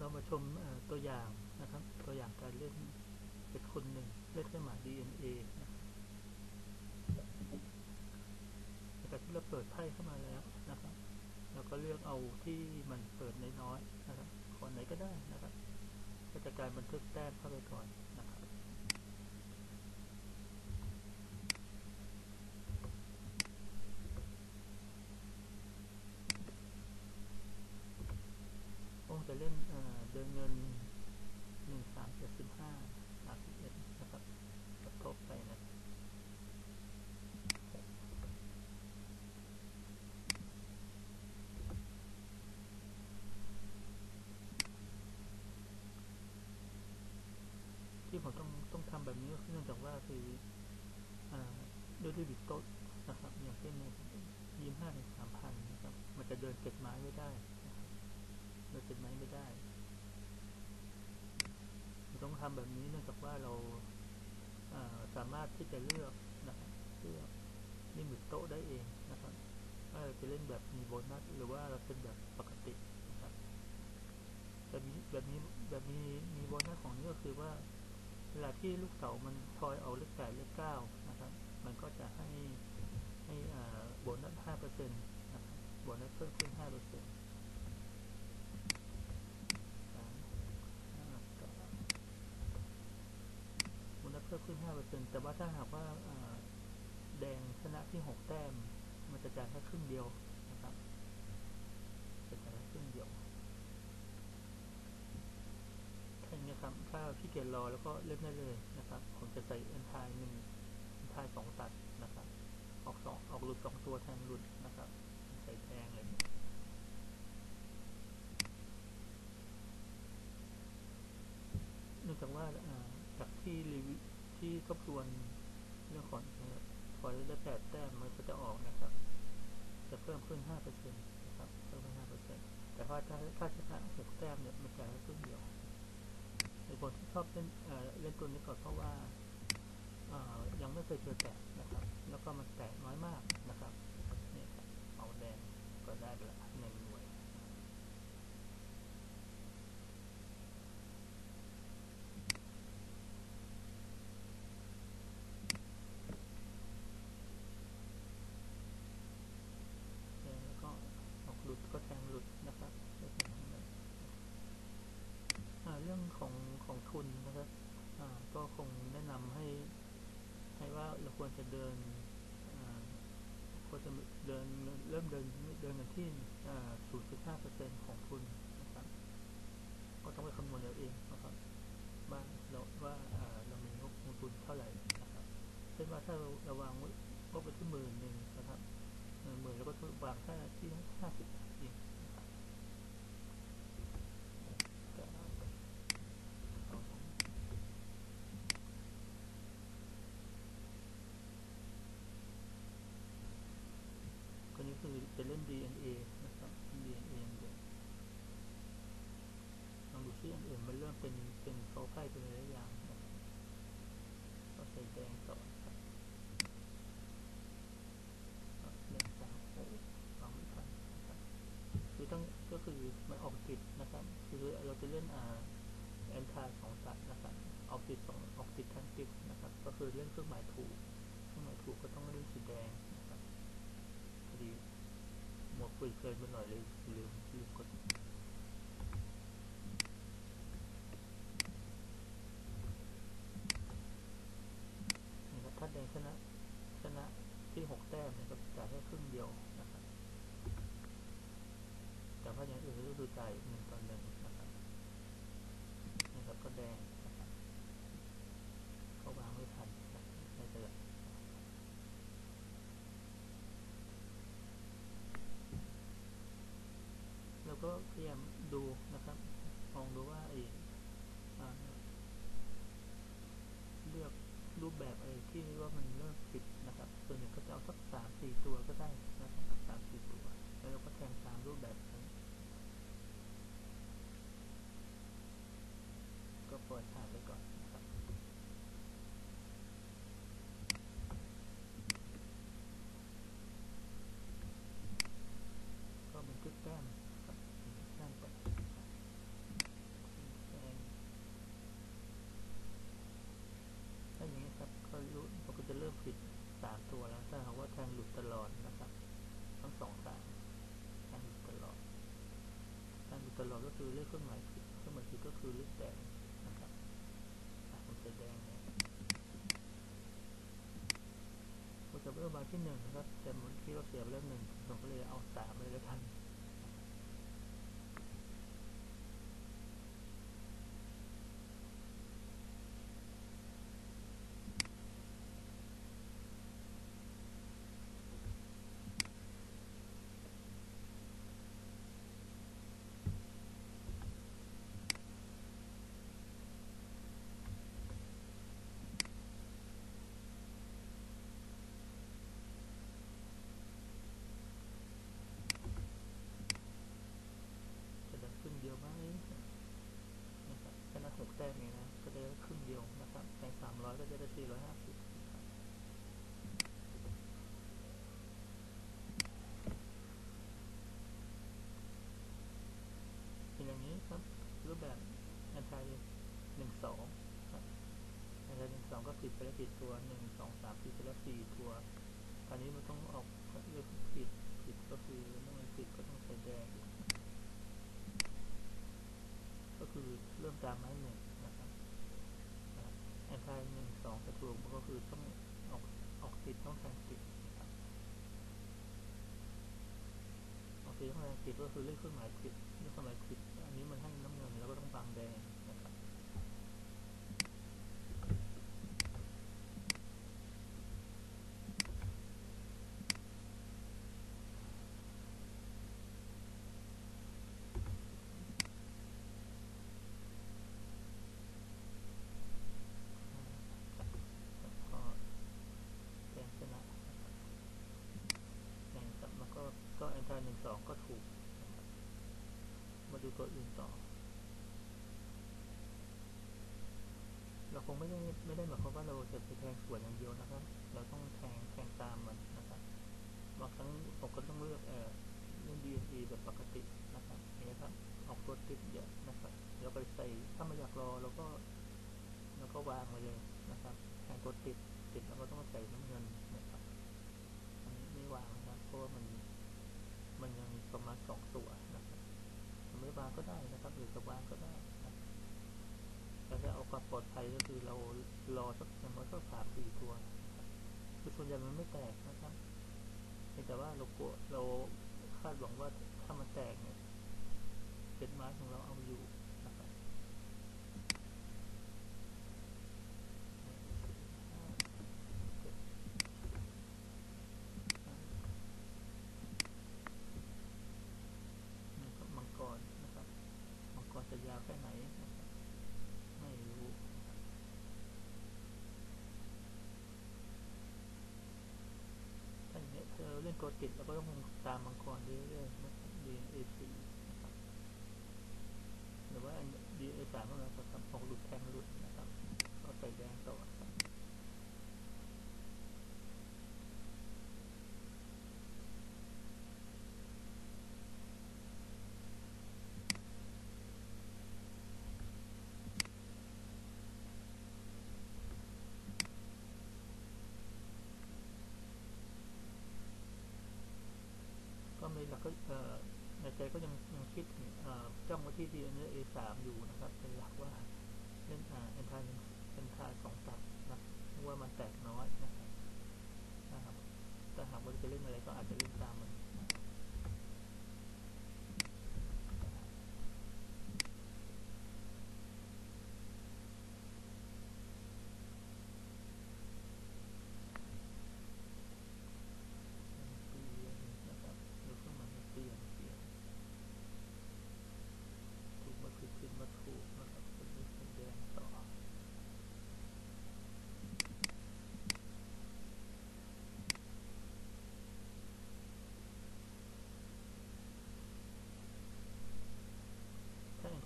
เรามาชมตัวอย่างนะครับ ตัวอย่างการเล่นเป็นคนหนึ่งเล่นเครื่องหมาย DNA นะครับจากที่เราเปิดไพ่เข้ามาแล้วนะครับเราก็เลือกเอาที่มันเปิดน้อยๆนะครับขอไหนก็ได้นะครับก็จะการบันทึกแต้มเข้าไปก่อนนะครับ ก็จะเล่น เดินเงินหนึ่งสามเจ็ดสิบห้าสามสิบเอ็ดนะครับกระทบไปนะที่ผมต้องต้องทำแบบนี้ก็เนื่องจากว่าคือด้วยด้วยบิดโต๊ะนะครับอย่างเช่นยี่ห้าถึงสามพันนะครับ มันจะเดินเก็บไม้ไม่ได้เดินเก็บไม้ไม่ได้ ต้องทำแบบนี้เนื่องจากว่าเราสามารถที่จะเลือกนะครับเลือกลิมิตโต๊ะได้เองนะครับว่าเราจะเล่นแบบมีโบนัสหรือว่าเราเป็นแบบปกตินะครับแบบนี้แบบนี้แบบมีมีโบนัสของนี้ก็คือว่าเวลาที่ลูกเต๋ามันทอยเอาเลขแปดเลขเก้านะครับ มันก็จะให้ให้โบนัสห้าเปอร์เซ็นต์นะครับโบนัสเพิ่มขึ้นห้าเปอร์เซ็นต์เพิ่ม ขึ้น 5%แต่ว่าถ้าหากว่าแดงชนะที่ 6 แต้ม มันจะจ่ายแค่ครึ่งเดียวนะครับจะจ่ายแค่ครึ่งเดียวแค่นี้ครับ ถ้าพี่เกียรรอแล้วก็เล่นได้เลยนะครับ ผมจะใส่เอ็นทายหนึ่งเอ็นทายสองตัดนะครับ ออกสองออกหลุดสองตัวแทนหลุดนะครับ 8แต้มมันก็จะออกนะครับ จะเพิ่มขึ้น5%นะครับเพิ่มขึ้น5%แต่ว่าถ้าถ้าชนะ6แต้มเนี่ยมันจะได้ครึ่งเดียวในคนที่ชอบเล่นเล่นตัวนี้ก่อนเพราะว่ายังไม่เคยเจอแตกนะครับ แล้วก็มันแตกน้อยมากนะครับ เดินกันที่0.5%ของทุนนะครับ ก็ต้องไปคำนวณเราเองนะครับว่าเราว่าเรามีงบลงทุนเท่าไหร่นะครับเช่นว่าถ้าเราเราวางงบไปที่หมื่นหนึ่งนะครับหนึ่งหมื่นแล้วก็วางแค่ที่ห้าสิบเอง คือจะเล่น DNA นะครับ DNA เดียวลองดูที่อันอื่นมันเริ่มเป็นเป็นโซไพ่เป็นระยะยาวนะครับก็ใส่แดงต่อครับเล่นสามโอ้ฟังไม่ทันนะครับคือต้องก็คือมันออกติดนะครับ คือเราจะเล่นอ่าแอนทาสองตัดนะครับออกติดสองออกติดทั้งติดนะครับ ก็คือเล่นเครื่องหมายถูกเครื่องหมายถูกก็ต้องเล่นสีแดงนะครับพอดี เกิดมาหน่อยเลยลืมลืมกดนี่ครับถ้าแดงชนะ ชนะที่หกแต้มนี่ยก็จ่ายแค่ครึ่งเดียวนะครับแต่ว่าอย่างอื่นก็คือจ่ายหนึ่งนะครับนี่ครับก็แดงนะครับเขาวางไม่ทันนะไม่เป็นไรแล้วก็พยายาม ดูนะครับ ลองดูว่าไอ้เลือกรูปแบบอะไรที่ว่ามันเริ่มผิดนะครับ ส่วนใหญ่ก็จะเอาสักสามสี่ตัวก็ได้นะครับสามสี่ตัว แล้วเราก็แทงตามรูปแบบนั้นก็ปล่อยผ่านไปก่อนนะครับ ก็บันทึกแต้มครับบันทึกแต้มไป ลอดก็คือเลขเครื่องหมายเครื่องหมายผิดก็คือเลขแดงนะครับผมจะแดงเนี่ยผมจะเริ่มมาที่หนึ่งนะครับแต่ผมคิดว่าเสียไปแล้วหนึ่งผมก็เลยเอาสามเลยแล้วกัน จะได้ครึ่งเดียวไหมนะครับชนะหกแต้มเองนะ ก็ได้ครึ่งเดียวนะครับแทงสามร้อยก็จะได้สี่ร้อยห้าสิบนะครับเป็นอย่างนี้ครับ รูปแบบ แอนไทหนึ่งสองครับแอนไทหนึ่งสองก็ผิดไปแล้วกี่ตัวหนึ่งสองสามสี่ไปแล้วสี่ตัวคราวนี้มันต้องออกเลือกผิดผิดก็คือเมื่อมันผิดก็ต้องใส่แดงก็คือเริ่มตามไม้หนึ่งนะครับแอนทายหนึ่งสองจะถูกมันก็คือต้องออกออกติดต้องแทงติดนะครับออกติดต้องแทงติดก็คือเลขเครื่องหมายผิดเลขเครื่องหมายผิดอันนี้มันให้น้ำเงินแล้วก็ต้องบังแดงนะครับก็แดงชนะนะครับแดงกลับมาก็ก็แอนทายหนึ่งสองก็ถูกนะครับมาดู ตัวอื่นต่อ เราคงไม่ได้ไม่ได้หมายความว่าเราจะไปแทงสวนอย่างเดียวนะครับ เราต้องแทงแทงตามมันนะครับบางครั้งผมก็ต้องเลือกเอ่อเล่น DNE แบบปกตินะครับอย่างนี้ครับออกตัวติดเยอะนะครับแล้วไปใส่ถ้าไม่อยากรอเราก็เราก็วางไว้เลยนะครับแทงตัวติดติดแล้วก็ต้องใส่น้ำเงินนะครับอันนี้ไม่วางนะครับเพราะว่ามันมันยังประมาณสองตัวาก็ได้นะครับหรือจะวางก็ได้นะครับแต่ถ้าเอาความปลอดภัยก็คือเรารอสักอย่างน้อยก็สามสี่ตัวคือส่วนใหญ่มันไม่แตกนะครับแต่ว่าเรากลัวเราคาดหวังว่าถ้ามันแตกเนี่ยเป็นไม้ของเราเอาอยู่นะครับนี่ครับมังกรนะครับ มัง ไปไหน ไม่รู้ ถ้าอย่างนี้เธอเล่นตัวติดเราก็ต้องตามมังกรเรื่อยๆนะครับ DNA4 นะครับหรือว่า DNA3 ก็แล้วก็ทำออกหลุดแทงหลุดนะครับก็ใส่แดงต่อครับ ก็ในใจก็ยังยังคิดถึงเจ้องมาที่ DNA A3 อยู่นะครับ เป็นหลักว่าเล่นอ่าเอนทายเอนทายสองตับนะว่ามันแตกน้อยนะครับนะครับถ้าหากว่าจะเล่นอะไรก็อาจจะเล่นตามมันนะครับเปลี่ยนนะครับดูเครื่องหมายเปลี่ยนเปลี่ยน ถูกมาผิดผิดมาถูกนะครับเป็นเรื่องแดงต่อ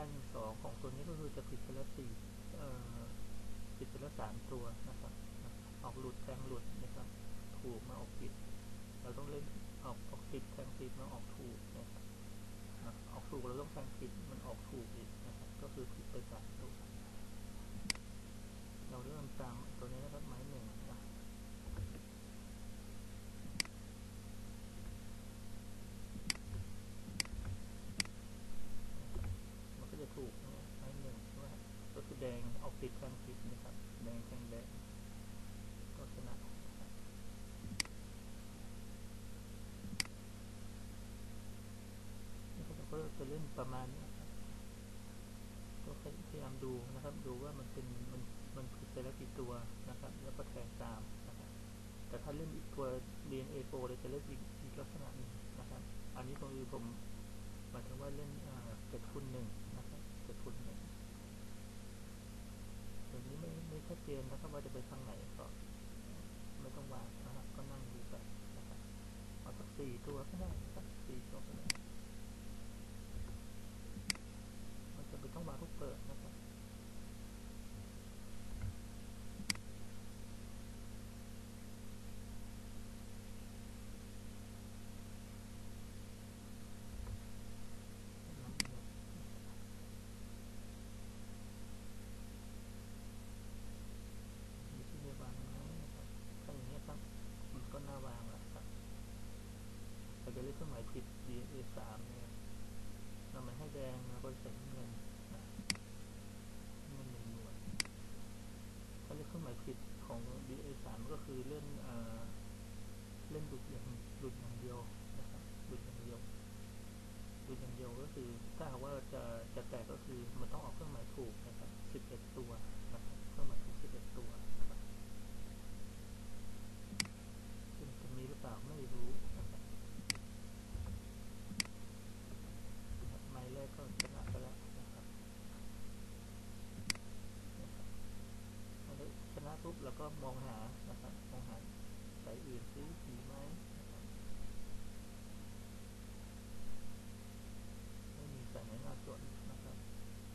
ถ้าอย่งท่านสองของตัวนี้ก็คือจะผิดไปแล้วสี่เอ่อผิดไปแล้วสามตัวนะครับ ออกหลุดแทงหลุดนะครับ ถูกมาออกผิด เราต้องเล่นออกออกผิดแทงผิดมาออกถูกนะครับออกถูกเราต้องแทงผิดมันออกถูกอีกนะครับ ก็คือผิดไปสามตัวเราเริ่มตามตัวนี้นะครับม้หนึ่งนะ จะเล่นประมาณนี้ครับก็พยายามดูนะครับ ดูว่ามันเป็นมันมันผิดไปแล้วกี่ตัวนะครับ แล้วก็แทงตามนะครับ แต่ถ้าเล่นอีกตัว DNA โปเลยจะเล่นอีกอีกลักษณะหนึ่งนะครับ อันนี้ก็คือผมหมายถึงว่าเล่นเจ็ดคูณหนึ่งนะครับเจ็ดคูณหนึ่งเดี๋ยวนี้ไม่ไม่ชัดเจนนะครับว่าจะไปทางไหนก็ไม่ต้องวางนะครับก็นั่งดูไปนะครับเอาสักสี่ตัวก็ได้สักสี่ตัวก็ได้ ต้องวางลูกเปิดนะครับมีที่จะวางไหมนะครับถ้าอย่างนี้ยครับมันก็น่าวางแล้วครับเราจะเลือกเครื่องหมายผิด DNA สามเนี่ยเรามันให้แดงแล้วก็ใส่น้ำเงินนะน้ำเงินหนึ่งหน่วยถ้าเลือกเครื่องหมาย ผิดของ DNA สามก็คือเล่นเอ่อเล่นหลุดอย่างหลุดอย่างเดียวนะครับหลุดอย่างเดียวหลุดอย่างเดียวก็คือถ้าหากว่าจะจะแตกก็คือมันต้องออกเครื่องหมายถูกนะครับสิบเอ็ดตัวนะครับเครื่องหมายถูกสิบเอ็ดตัวนะครับซึ่งจะมีหรือเปล่าไม่รู้นะครับนะครับไม้แรกก็ชนะไปแล้วนะครับนะครับแล้วชนะปุ๊บเราก็ มองหานะครับมองหาสายอื่นซิมีไหมไม่มีสายในหน้าส่วนนะครับ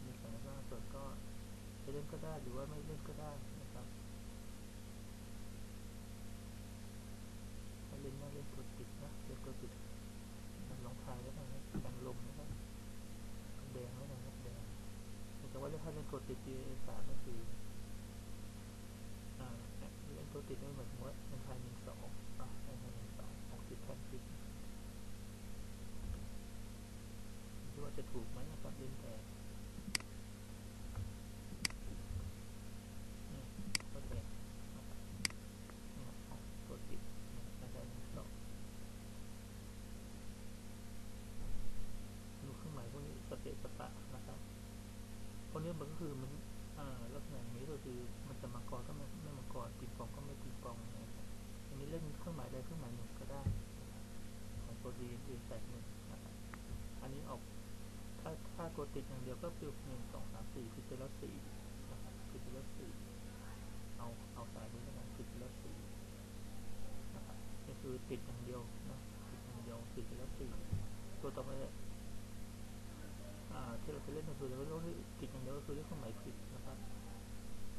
มีสายในหน้าส่วนก็จะเล่นก็ได้หรือว่าไม่เล่นก็ได้นะครับถ้าเล่นน่าเล่นกดติดนะเล่นกดติดมันลองทายแล้วกันนะกันลมนะครับแดงแล้นะครับแดงแต่ว่าถ้าเล่นกดติด G สามก็คือ ติดนี่เหมายถึงว่าเป็นทายหนึ่งสองอะทายหนึ่งสองหกสิบแทนสิบดูว่าจะถูกไหมนะครับเล่นแต่นี่ก็แดงนะครับนี่ครับตัวติดนี่ได้หนึ่งสองดูเสปะนะครับพวกนี้มันก็คือมันลักษณะนี้ก็คือมันจะมังกรก็ม่ไม่มังกรปิงปองก็ไม่ปิงปองนะครับอันนี้เล่นเครื่องหมายใดเครื่องหมายหนึ่งก็ได้ ของตัวดีดีแตกหนึ่งนะครับอันนี้ออกถ้าถ้าตัวติดอย่างเดียวก็คือหนึ่งสองสามสี่คือเป็นแล้วสี่นะครับคือเป็นแล้วสี่เอาเอาสายนี้แล้วกันติดไปแล้วสี่นะครับนี่คือติดอย่างเดียวนะติดอย่างเดียวติดไปแล้วสี่ตัวต่อไปอ่าที่เราจะเล่นก็คือเราก็ต้องติดอย่างเดียวก็คือเรื่องเครื่องหมายผิดนะครับ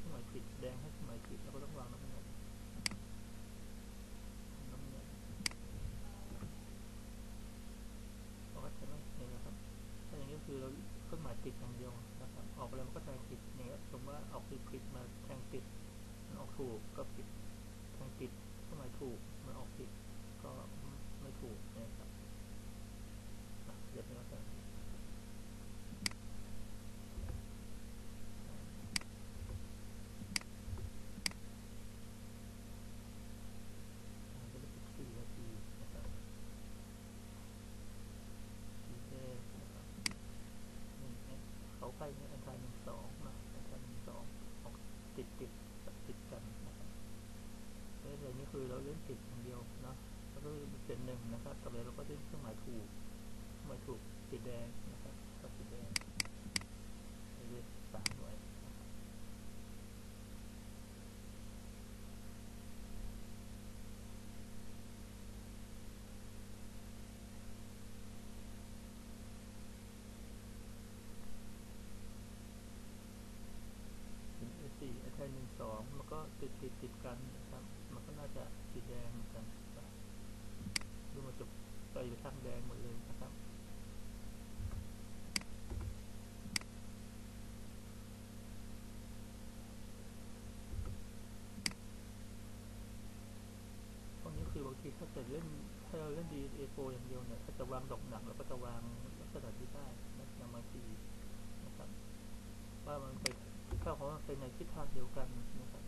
เครื่องหมายผิดแดงให้เครื่องหมายผิดแล้วก็ต้องวางน้ำเงินน้ำเงินเราก็จะไม่เนี่ยนะครับถ้าอย่างนี้คือเราเครื่องหมายติดอย่างเดียวนะครับออกไปแล้วมันก็แทงผิดอย่างเงี้ยสมมติว่าออกผิดผิดมาแทงติด มันออกถูกก็ผิดทางผิดก็หมายถูก มันออกผิดก็ไม่ถูกนะครับอะเดี๋ยวนี้แล้วกันอ่าจะได้สิบสี่นาทีนะครับสีแดงนะครับหนึ่งแอนเขา ไปเนี่ยอันทายหนึ่งสองนะอันทายหนึ่งสองออกติดติดติดกันนะครับเอ้ยอะไรนี่คือเราเล่นติดอย่างเดียวนะแล้วก็เป็นหนึ่งนะครับต่อไปเราก็เล่นเครื่องหมายถูกเครื่องหมายถูกสีแดงนะครับก็สีแดงไปเลยสามหน่วยนะครับ เป็น A4 ไอแทนหนึ่งสองมันก็ติดติดติดกันนะครับ มันก็น่าจะสีแดงเหมือนกันนะครับดูมันจะไปทางแดงหมดเลยนะครับ พวกนี้คือบางทีถ้าเกิดเล่นถ้า เราเล่น D4 อย่างเดียวเนี่ยก็จะวางดอกหนักแล้วก็จะวางลักษณะที่ได้นะอย่าตีนะครับ ว่ามันไปถ้าของมันไปในทิศทางเดียวกันนะครับ